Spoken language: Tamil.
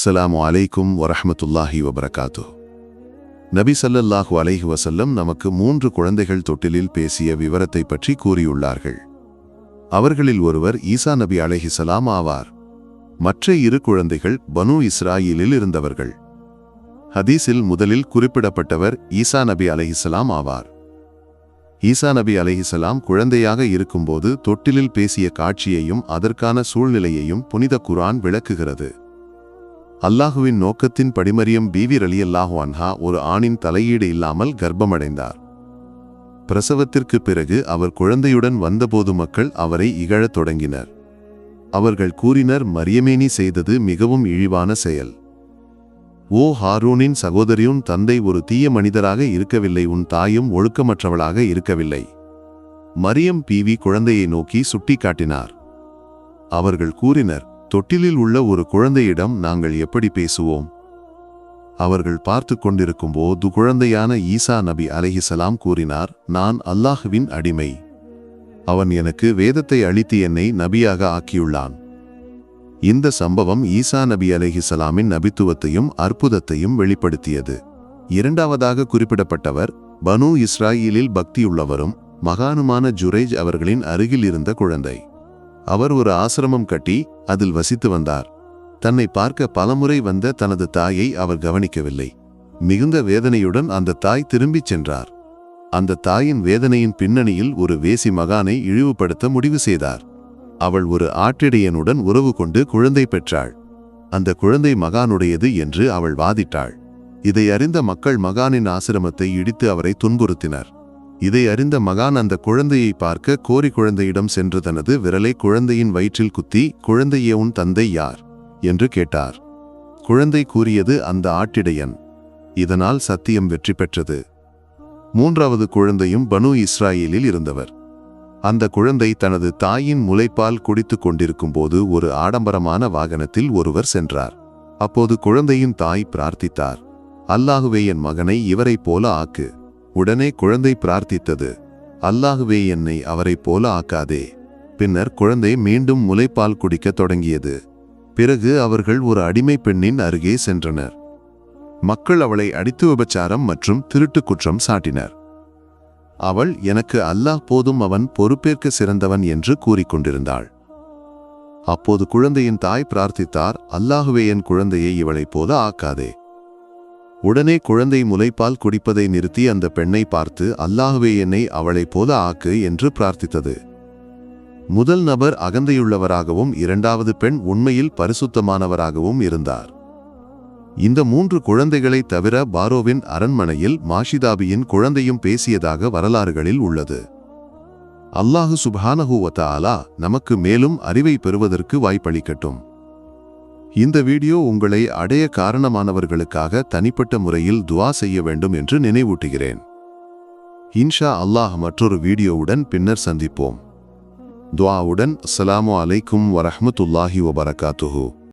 அஸ்ஸலாமு அலைக்கும் வரஹ்மத்துல்லாஹி வபரகாத்து நபி சல்லல்லாஹு அலைஹி வசல்லம் நமக்கு மூன்று குழந்தைகள் தொட்டிலில் பேசிய விவரத்தை பற்றி கூறியுள்ளார்கள். அவர்களில் ஒருவர் ஈசா நபி அலைஹிசலாம் ஆவார். மற்ற இரு குழந்தைகள் பனு இஸ்ராயிலில் இருந்தவர்கள். ஹதீஸில் முதலில் குறிப்பிடப்பட்டவர் ஈசா நபி அலைஹிசலாம் ஆவார். ஈசா நபி அலைஹிசலாம் குழந்தையாக இருக்கும்போது தொட்டிலில் பேசிய காட்சியையும் அதற்கான சூழ்நிலையையும் புனித குரான் விளக்குகிறது. அல்லாஹுவின் நோக்கத்தின் படிமரியம் பீவி ரலியல்லாஹு அன்ஹா ஒரு ஆணின் தலையீடு இல்லாமல் கர்ப்பமடைந்தார். பிரசவத்திற்கு பிறகு அவர் குழந்தையுடன் வந்தபோது மக்கள் அவரை இகழத் தொடங்கினர். அவர்கள் கூறினர் மரியமேனி செய்தது மிகவும் இழிவான செயல். ஓ ஹாரூனின் சகோதரியும் தந்தை ஒரு தீய மனிதராக இருக்கவில்லை உன் தாயும் ஒழுக்கமற்றவளாக இருக்கவில்லை. மரியம் பீவி குழந்தையை நோக்கி சுட்டிக்காட்டினார். அவர்கள் கூறினர் தொட்டிலில் உள்ள ஒரு குழந்தையிடம் நாங்கள் எப்படி பேசுவோம்? அவர்கள் பார்த்து கொண்டிருக்கும்போது குழந்தையான ஈசா நபி அலஹிசலாம் கூறினார் நான் அல்லாஹுவின் அடிமை. அவன் எனக்கு வேதத்தை அளித்து என்னை நபியாக ஆக்கியுள்ளான். இந்த சம்பவம் ஈசா நபி அலஹிசலாமின் நபித்துவத்தையும் அற்புதத்தையும் வெளிப்படுத்தியது. இரண்டாவதாக குறிப்பிடப்பட்டவர் பனு இஸ்ராயிலில் பக்தியுள்ளவரும் மகானுமான ஜுரேஜ் அவர்களின் அருகில் இருந்த குழந்தை. அவர் ஒரு ஆசிரமம் கட்டி அதில் வசித்து வந்தார். தன்னை பார்க்க பலமுறை வந்த தனது தாயை அவர் கவனிக்கவில்லை. மிகுந்த வேதனையுடன் அந்த தாய் திரும்பிச் சென்றார். அந்த தாயின் வேதனையின் பின்னணியில் ஒரு வேசி மகானை இழிவுபடுத்த முடிவு செய்தார். அவள் ஒரு ஆற்றிடையனுடன் உறவு கொண்டு குழந்தை பெற்றாள். அந்த குழந்தை மகானுடையது என்று அவள் வாதிட்டாள். இதை அறிந்த மக்கள் மகானின் ஆசிரமத்தை இடித்து அவரை துன்புறுத்தினர். இதை அறிந்த மகான் அந்த குழந்தையை பார்க்க கோரி குழந்தையிடம் சென்று தனது விரலை குழந்தையின் வயிற்றில் குத்தி குழந்தையே உன் தந்தை யார்? என்று கேட்டார். குழந்தை கூறியது அந்த ஆட்டிடையன். இதனால் சத்தியம் வெற்றி பெற்றது. மூன்றாவது குழந்தையும் பனு இஸ்ராயேலில் இருந்தவர். அந்த குழந்தை தனது தாயின் முலைப்பால் குடித்துக் கொண்டிருக்கும்போது ஒரு ஆடம்பரமான வாகனத்தில் ஒருவர் சென்றார். அப்போது குழந்தையின் தாய் பிரார்த்தித்தார். அல்லாகுவே என் மகனை இவரைப் போல ஆக்கு. உடனே குழந்தை பிரார்த்தித்தது. அல்லாகுவே என்னை அவரைப் போல ஆக்காதே. பின்னர் குழந்தை மீண்டும் முலைப்பால் குடிக்கத் தொடங்கியது. பிறகு அவர்கள் ஒரு அடிமை பெண்ணின் அருகே சென்றனர். மக்கள் அவளை அடித்து விபச்சாரம் மற்றும் திருட்டு குற்றம் சாட்டினர். அவள் எனக்கு அல்லாஹ் போதும் அவன் பொறுப்பேற்க சிறந்தவன் என்று கூறிக்கொண்டிருந்தாள் அப்போது குழந்தையின் தாய் பிரார்த்தித்தார் அல்லாஹுவே என் குழந்தையை இவளைப் போல ஆக்காதே. உடனே குழந்தை முலைப்பால் குடிப்பதை நிறுத்தி அந்த பெண்ணை பார்த்து அல்லாஹுவே என்னை அவளைப் போல ஆக்கு என்று பிரார்த்தித்தது. முதல் நபர் அகந்தையுள்ளவராகவும் இரண்டாவது பெண் உண்மையில் பரிசுத்தமானவராகவும் இருந்தார். இந்த மூன்று குழந்தைகளை தவிர பாரோவின் அரண்மனையில் மாஷிதாபியின் குழந்தையும் பேசியதாக வரலாறுகளில் உள்ளது. அல்லாஹு சுபானஹூவத்த ஆலா நமக்கு மேலும் அறிவை பெறுவதற்கு வாய்ப்பளிக்கட்டும். இந்த வீடியோ உங்களை அடைய காரணமானவர்களுக்காக தனிப்பட்ட முறையில் துவா செய்ய வேண்டும் என்று நினைவூட்டுகிறேன். இன்ஷா அல்லாஹ் மற்றொரு வீடியோவுடன் பின்னர் சந்திப்போம். துவாவுடன் அஸ்லாமு அலைக்கும் வரஹமத்துல்லாஹி வபரகாத்துஹூ.